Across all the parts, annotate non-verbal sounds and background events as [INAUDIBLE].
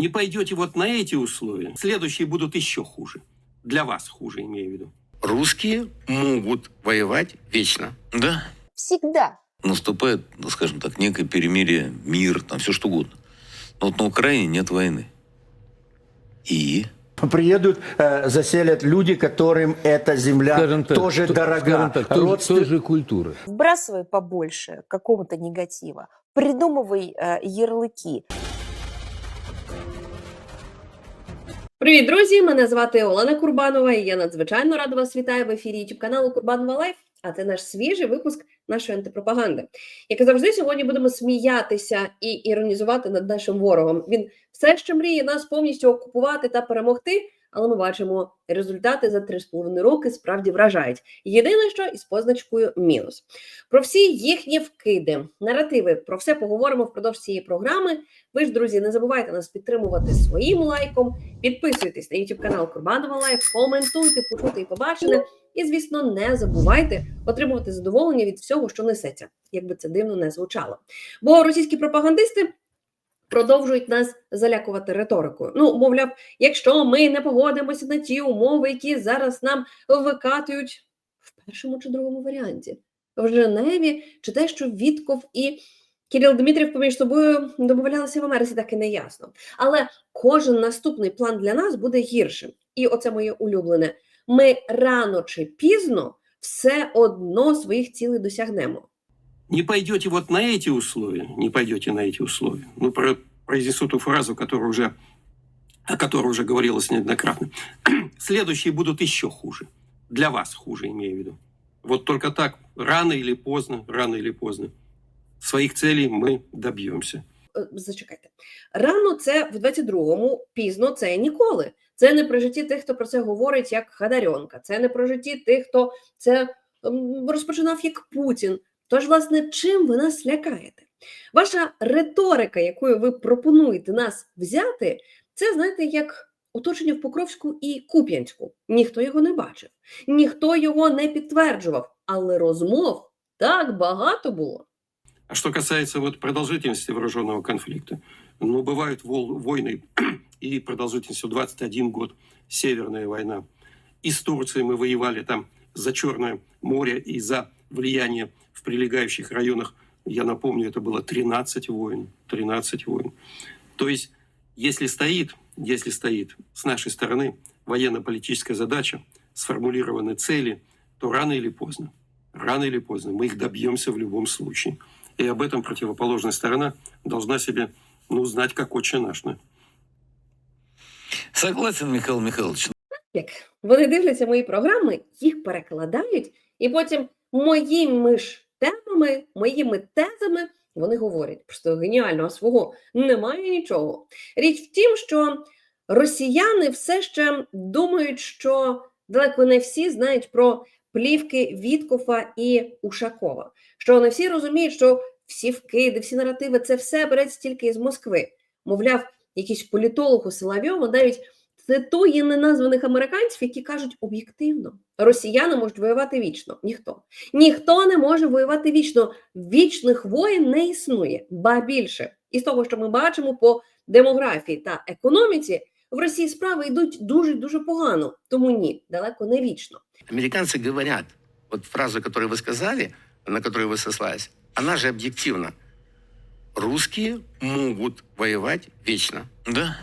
Не пойдете вот на эти условия, следующие будут еще хуже. Для вас хуже, имею в виду. Русские могут воевать вечно. Да, Всегда. наступает, ну, скажем так, некое перемирие, мир, там все что угодно. Но вот на Украине нет войны. И Приедут, э, заселят люди, которым эта земля скажем так, тоже то- дорога. так, Родствен- той же культуры. Вбрасывай побольше какого-то негатива. Придумывай э, ярлыки. Привіт, друзі! Мене звати Олена Курбанова, і я надзвичайно рада вас вітаю в ефірі youtube каналу Курбанова Лайф. А це наш свіжий випуск нашої антипропаганди. Як і завжди, сьогодні будемо сміятися і іронізувати над нашим ворогом. Він все ще мріє нас повністю окупувати та перемогти. Але ми бачимо, результати за 3,5 роки справді вражають. Єдине, що із позначкою мінус. Про всі їхні вкиди, наративи, про все поговоримо впродовж цієї програми. Ви ж, друзі, не забувайте нас підтримувати своїм лайком, Підписуйтесь на YouTube канал Курбанова Лайф, коментуйте, почути і побачене. І, звісно, не забувайте отримувати задоволення від всього, що несеться, як би це дивно не звучало. Бо російські пропагандисти продовжують нас залякувати риторикою. Ну, мовляв, якщо ми не погодимося на ті умови, які зараз нам викатують в першому чи другому варіанті, в Женеві, чи те, що Вітков і Кирил Дмитрів поміж собою домовлялися в Америці, так і не ясно. Але кожен наступний план для нас буде гіршим. І оце моє улюблене. Ми рано чи пізно все одно своїх цілей досягнемо Не пойдете вот на эти условия, не пойдете на эти условия. Ну, про, произнесу ту фразу, которую уже, о которой уже говорилось неоднократно. [CLEARS THROAT] Следующие будут еще хуже. Для вас хуже, имею в виду. Вот только так, рано или поздно, рано или поздно, своих целей мы добьемся. Е, Зачекайте. Рано це в 22-му, пізно це ніколи. Це не при житті тих, хто про це говорить як Хадарьонка. Це не про житті тих, хто це ем, розпочинав як Путін. Тож, власне, чим ви нас лякаєте? Ваша риторика, якою ви пропонуєте нас взяти, це знаєте, як оточення в Покровську і Куп'янську. Ніхто його не бачив, ніхто його не підтверджував, але розмов так багато було. А что касается вот продолжительности вооруженного конфликта, ну, бывают вол- войны [CLEARS THROAT] и продолжительностью 21 год, Северная война. И с Турцией мы воевали там за Черное море и за влияние в прилегающих районах. Я напомню, это было 13 войн. 13 войн. То есть, если стоит, если стоит с нашей стороны военно-политическая задача, сформулированы цели, то рано или поздно, рано или поздно мы их добьемся в любом случае. И об этом противоположная сторона должна себе ну, знать, как отче наш. да. согласен, Михаил Михайлович, Як вони дивляться мої програми, їх перекладають, і потім моїми ж темами, моїми тезами вони говорять. Просто геніально, а свого немає нічого. Річ в тім, що росіяни все ще думають, що далеко не всі знають про плівки Віткофа і Ушакова. Що не всі розуміють, що всі вкиди, всі наративи це все береться тільки із Москви. Мовляв, якийсь політолог у Соловйова навіть цитує неназваних американців, які кажуть об'єктивно: росіяни можуть воювати вічно. Ніхто. Ніхто не може воювати вічно. Вічних воєн не існує, ба більше. І з того, що ми бачимо по демографії та економіці, в Росії справи йдуть дуже дуже погано. Тому ні, далеко не вічно. Американцы говорят, вот фразу, которую вы сказали, на которую вы сослались, она же объективна. Русские могут воевать вечно. да,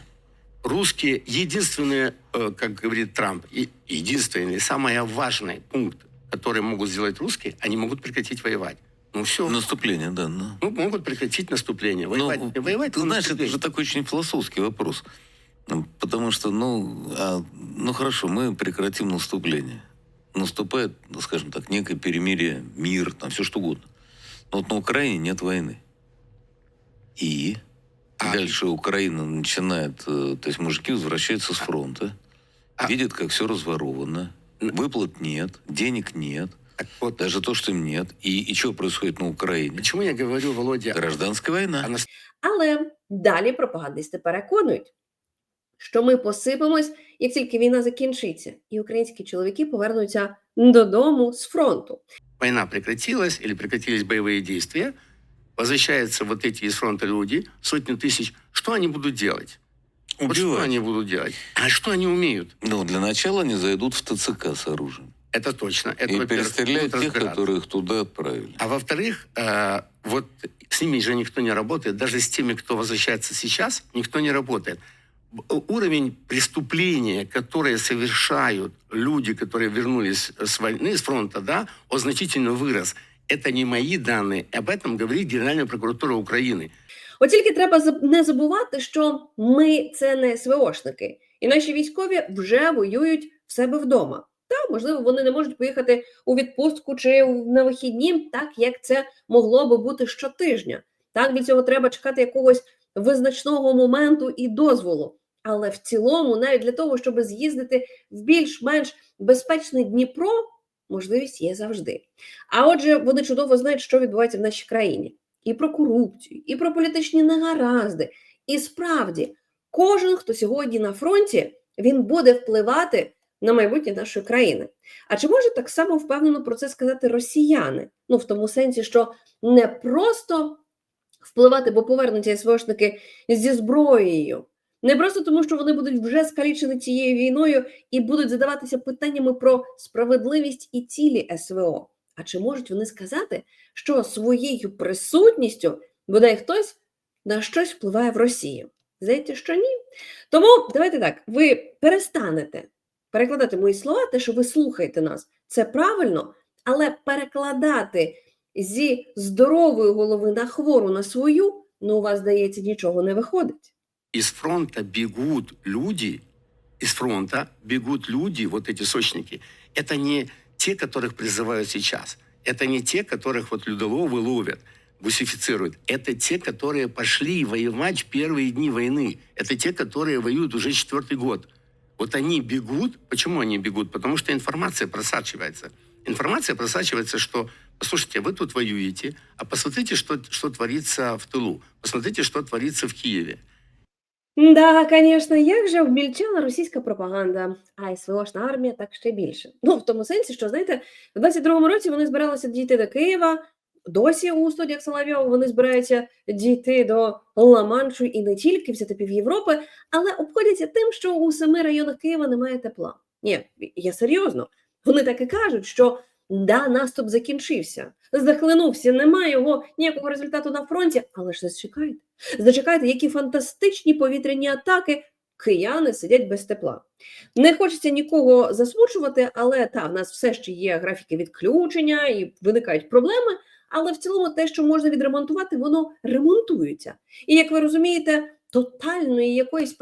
Русские единственные, э, как говорит Трамп, единственный, самый важный пункт, который могут сделать русские, они могут прекратить воевать. Ну все. наступление, да. Ну, Ну, могут прекратить наступление. Ну, Воевать, воевать ты на знаешь, это наступление. же такой очень философский вопрос. Потому что, ну, а, ну хорошо, мы прекратим наступление. Наступает, ну, скажем так, некое перемирие, мир, там все что угодно. Но вот на Украине нет войны. И дальше Украина начинает, э, то есть мужики возвращаются с фронта, а- видят, как все разворовано, Н- выплат нет, денег нет, Так вот, даже то, что им нет. И, и что происходит на Украине? почему я говорю, Володя, Гражданская война. о нас- Але далі пропагандисти переконують, що ми посипемось, як тільки війна закінчиться, і українські чоловіки повернуться додому з фронту. война прекратилась или прекратились боевые действия, Возвращаются вот эти из фронта люди, сотни тысяч, что они будут делать? Вот что Убивать. они будут делать? А что они умеют? Ну, для начала они зайдут в ТЦК с оружием. Это точно. Это, и перестреляют тех, которых туда отправили. А во-вторых, э, вот с ними же никто не работает. Даже с теми, кто возвращается сейчас, никто не работает. Уровень преступления, которые совершают люди, которые вернулись с войны, с фронта, да, он значительно вырос. Это не мои данные. Об этом говорит Генеральная прокуратура Украины. От тільки треба заб- не забувати, що ми це не СВОшники, і наші військові вже воюють в себе вдома. Та можливо, вони не можуть поїхати у відпустку чи у- на вихідні, так як це могло би бути щотижня. Так для цього треба чекати якогось визначного моменту і дозволу. Але в цілому, навіть для того, щоб з'їздити в більш-менш безпечний Дніпро, можливість є завжди. А отже, вони чудово знають, що відбувається в нашій країні і про корупцію, і про політичні негаразди. І справді, кожен, хто сьогодні на фронті, він буде впливати на майбутнє нашої країни. А чи може так само впевнено про це сказати росіяни? Ну, в тому сенсі, що не просто впливати, бо повернуться СВОшники зі зброєю, не просто тому, що вони будуть вже скалічені цією війною і будуть задаватися питаннями про справедливість і цілі СВО. А чи можуть вони сказати, що своєю присутністю бодай хтось на щось впливає в Росії? Здається, що ні. Тому давайте так: ви перестанете перекладати мої слова, те, що ви слухаєте нас, це правильно, але перекладати зі здорової голови на хвору на свою, ну у вас, здається, нічого не виходить. Из фронта бегут люди, из фронта бегут люди, вот эти сочники. Это не те, которых призывают сейчас. Это не те, которых вот людоловы ловят, бусифицируют. Это те, которые пошли воевать в первые дни войны. Это те, которые воюют уже четвертый год. Вот они бегут. Почему они бегут? Потому что информация просачивается. Информация просачивается, что, послушайте, вы тут воюете, а посмотрите, что, что творится в тылу. Посмотрите, что творится в Киеве. Да, звісно, як же вмільчала російська пропаганда, а СВОшна армія так ще більше. Ну, в тому сенсі, що знаєте, в 22-му році вони збиралися дійти до Києва. Досі у студіях Соловйова вони збираються дійти до Ла-Маншу і не тільки взяти пів Європи, але обходяться тим, що у семи районах Києва немає тепла. Ні, я серйозно. Вони так і кажуть, що да, наступ закінчився, захлинувся, немає його ніякого результату на фронті, але ж зачекайте. Зачекайте, які фантастичні повітряні атаки. Кияни сидять без тепла. Не хочеться нікого засмучувати, але та в нас все ще є графіки відключення і виникають проблеми. Але в цілому те, що можна відремонтувати, воно ремонтується. І як ви розумієте, тотальної якоїсь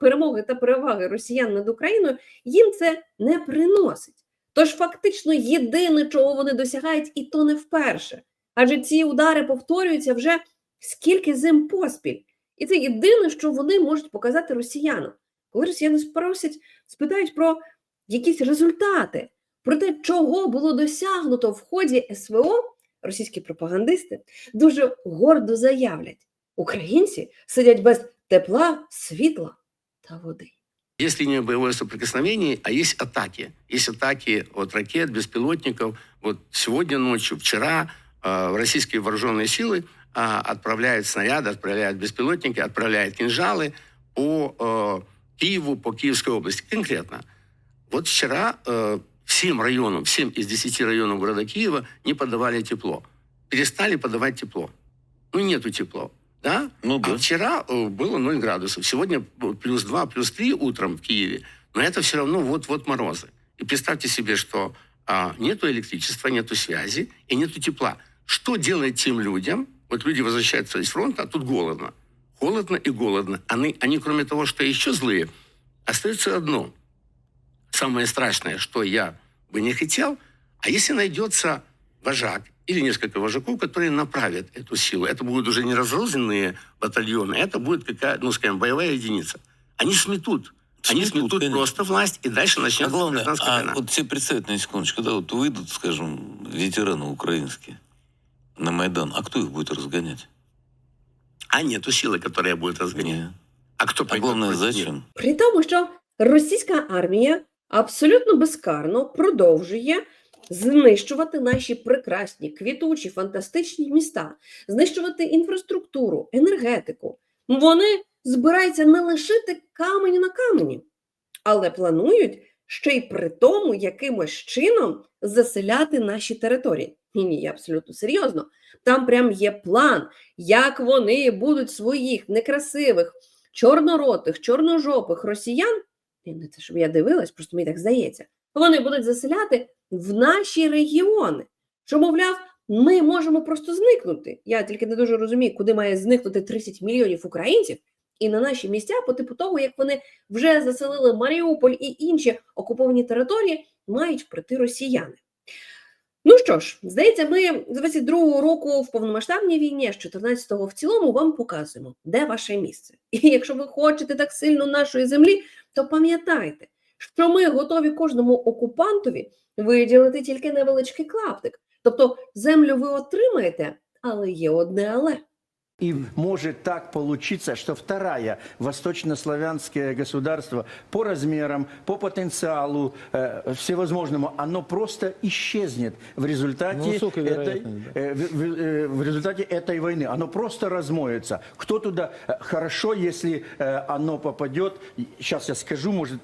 перемоги та переваги росіян над Україною їм це не приносить. Тож фактично єдине, чого вони досягають, і то не вперше. Адже ці удари повторюються вже скільки зим поспіль. І це єдине, що вони можуть показати росіянам. Коли росіяни спросять, спитають про якісь результати, про те, чого було досягнуто в ході СВО, російські пропагандисти дуже гордо заявлять: українці сидять без тепла, світла та води. Есть линия боевое соприкосновение, а есть атаки. Есть атаки от ракет, беспилотников. Вот сегодня ночью, вчера э, российские вооруженные силы а, отправляют снаряды, отправляют беспилотники, отправляют кинжалы по э, Киеву, по Киевской области конкретно. Вот вчера э, всем районам, всем из 10 районов города Киева не подавали тепло. Перестали подавать тепло. Ну, нету тепло. Да? Ну да. А вчера э, было 0 градусов. Сегодня э, плюс 2, плюс 3 утром в Киеве. Но это все равно вот-вот морозы. И представьте себе, что а, нету электричества, нету связи и нету тепла. Что делает тем людям? Вот люди возвращаются из фронта, а тут голодно. Холодно и голодно. Они, они кроме того, что еще злые, остается одно. Самое страшное, что я бы не хотел, а если найдется вожак или несколько вожаков, которые направят эту силу. Это будут уже не разрозненные батальоны, это будет какая, ну, скажем, боевая единица. Они сметут. Они Сметут, сметут конечно. просто власть, и дальше А начнется главное, гражданская а война. вот себе представить на секундочку, когда вот выйдут, скажем, ветераны украинские на Майдан, а кто их будет разгонять? А нету силы, которая будет разгонять. Не. А кто А пойдет главное, против них? зачем? При тому, що російська армія абсолютно безкарно продовжує знищувати наші прекрасні, квітучі, фантастичні міста, знищувати інфраструктуру, енергетику. Вони збирається не лишити каменю на камені, але планують ще й при тому якимось чином заселяти наші території. Ні, ні, я абсолютно серйозно. Там прям є план, як вони будуть своїх некрасивих, чорноротих, чорножопих росіян. Не те, щоб я дивилась, просто мені так здається. Вони будуть заселяти в наші регіони. Що, мовляв, ми можемо просто зникнути. Я тільки не дуже розумію, куди має зникнути 30 мільйонів українців, і на наші місця, по типу того, як вони вже заселили Маріуполь і інші окуповані території, мають прийти росіяни. Ну що ж, здається, ми з 22-го року в повномасштабній війні, з 14-го в цілому вам показуємо, де ваше місце. І якщо ви хочете так сильно нашої землі, то пам'ятайте, що ми готові кожному окупантові виділити тільки невеличкий клаптик. Тобто землю ви отримаєте, але є одне але. И может так получиться, что вторая восточнославянское государство по размерам, по потенциалу э, всевозможному, оно просто исчезнет в результате, Ну, высокая этой, вероятность, да. э, в, в- э, в результате этой войны. Оно просто размоется. Кто туда? э, Хорошо, если э, оно попадет, сейчас я скажу, может,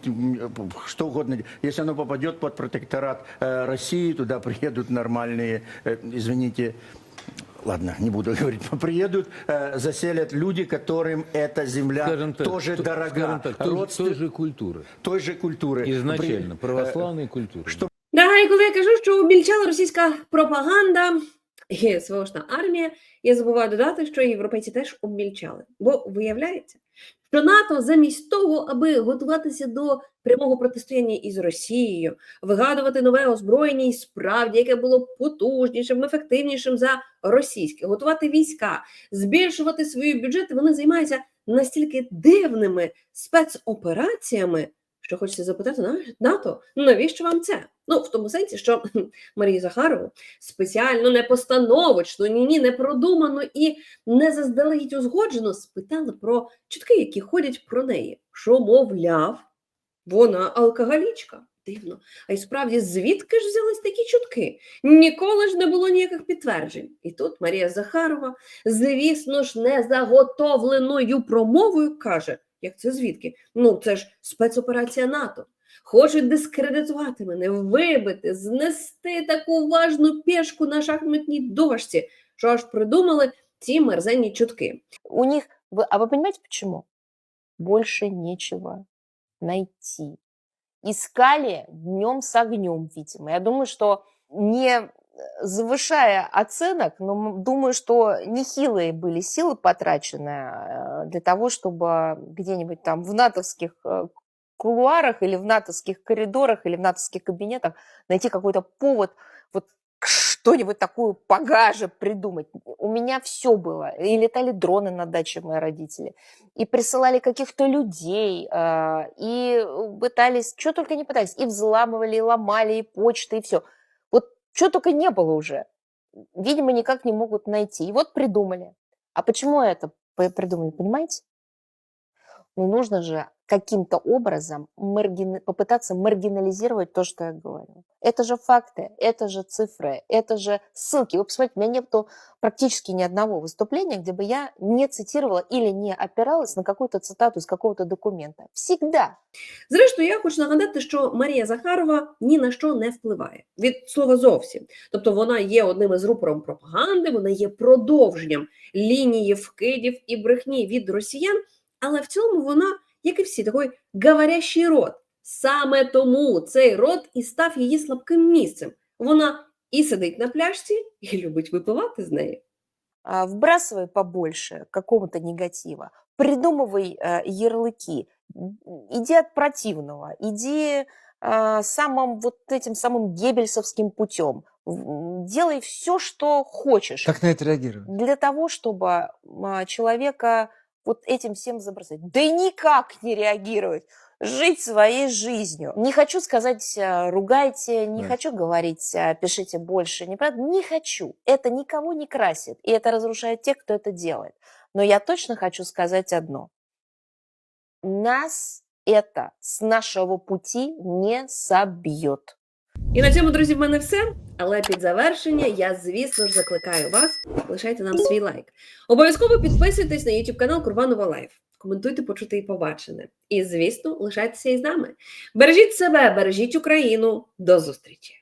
что угодно, если оно попадет под протекторат э, России, туда приедут нормальные, э, извините, Ладно, не буду [LAUGHS] говорить. Приедут, э, заселят люди, которым эта земля Скажем так, тоже то- дорога. скажем так, той, же- Родствен- той же культуры. той же культуры. Изначально, При- э, православной культуры. что- Да, і коли я кажу, що обмільчала російська пропаганда і сволочна армія, я забуваю додати, що європейці теж обмільчали. Бо виявляється, що НАТО замість того, аби готуватися до прямого протистояння із Росією, вигадувати нове озброєння і справді, яке було потужнішим, ефективнішим за російське, готувати війська, збільшувати свої бюджети, вони займаються настільки дивними спецопераціями, що хочеться запитати «На- НАТО, навіщо вам це? Ну, в тому сенсі, що [LAUGHS] Марію Захарову спеціально не постановочно, ні, ні, не продумано і не заздалегідь узгоджено спитали про чутки, які ходять про неї. Що, мовляв, вона алкоголічка. Дивно. А й справді, звідки ж взялись такі чутки? Ніколи ж не було ніяких підтверджень. І тут Марія Захарова, звісно ж, незаготовленою промовою каже: як це звідки? Ну, це ж спецоперація НАТО. Хочуть дискредитувати мене, вибити, знести таку важну пішку на шахматній дошці, що аж придумали ці мерзенні чутки. У них, вы- а вы понимаете почему? Больше нечего найти. Искали днем с огнем, видимо. Я думаю, что не э, завышая оценок, но думаю, что нехилые были силы потрачены э, для того, чтобы где-нибудь там в натовских э, кулуарах или в натовских коридорах или в натовских кабинетах найти какой-то повод вот что-нибудь такую погаже придумать. У меня все было. И летали дроны на даче мои родители, и присылали каких-то людей, а, и пытались, что только не пытались, и взламывали, и ломали, и почты, и все. Что только не было уже. Видимо, никак не могут найти. И вот придумали. А почему это придумали, понимаете? Ну, нужно же каким-то образом маргина- попытаться маргинализировать то, что я говорю. Это же факты, это же цифры, это же ссылки. Вы посмотрите, у меня нету практически ни одного выступления, где бы я не цитировала или не опиралась на какую-то цитату из какого-то документа. Всегда. Зрештою, я хочу нагадати, що Марія Захарова ні на що не впливає від слова зовсім. Тобто вона є одним із рупором пропаганди, вона є продовженням лінії вкидів і брехні від росіян, але в цілому вона, як і всі, такий говорящий рот. Саме тому цей рот і став її слабким місцем. Вона і сидить на пляшці, і любить випивати з неї. А, Вбрасывай побольше какого-то негатива, придумывай э, ярлыки, м, иди от противного, иди а, самым вот этим самым геббельсовским путем, В- делай все, что хочешь. Как на это реагировать? для того, чтобы а, человека вот этим всем забросать. Да и никак не реагировать, жить своей жизнью. Не хочу сказать, а, ругайте, не Да. хочу говорить, а, пишите больше, неправда, не хочу. Это никого не красит, и это разрушает тех, кто это делает. Но я точно хочу сказать одно. Нас это с нашего пути не собьет. І на цьому, друзі, в мене все. Але під завершення я, звісно ж, закликаю вас лишайте нам свій лайк. Обов'язково підписуйтесь на YouTube канал Курбанова Лайф. коментуйте, почути і побачене. І, звісно, лишайтеся із нами. Бережіть себе, бережіть Україну. До зустрічі!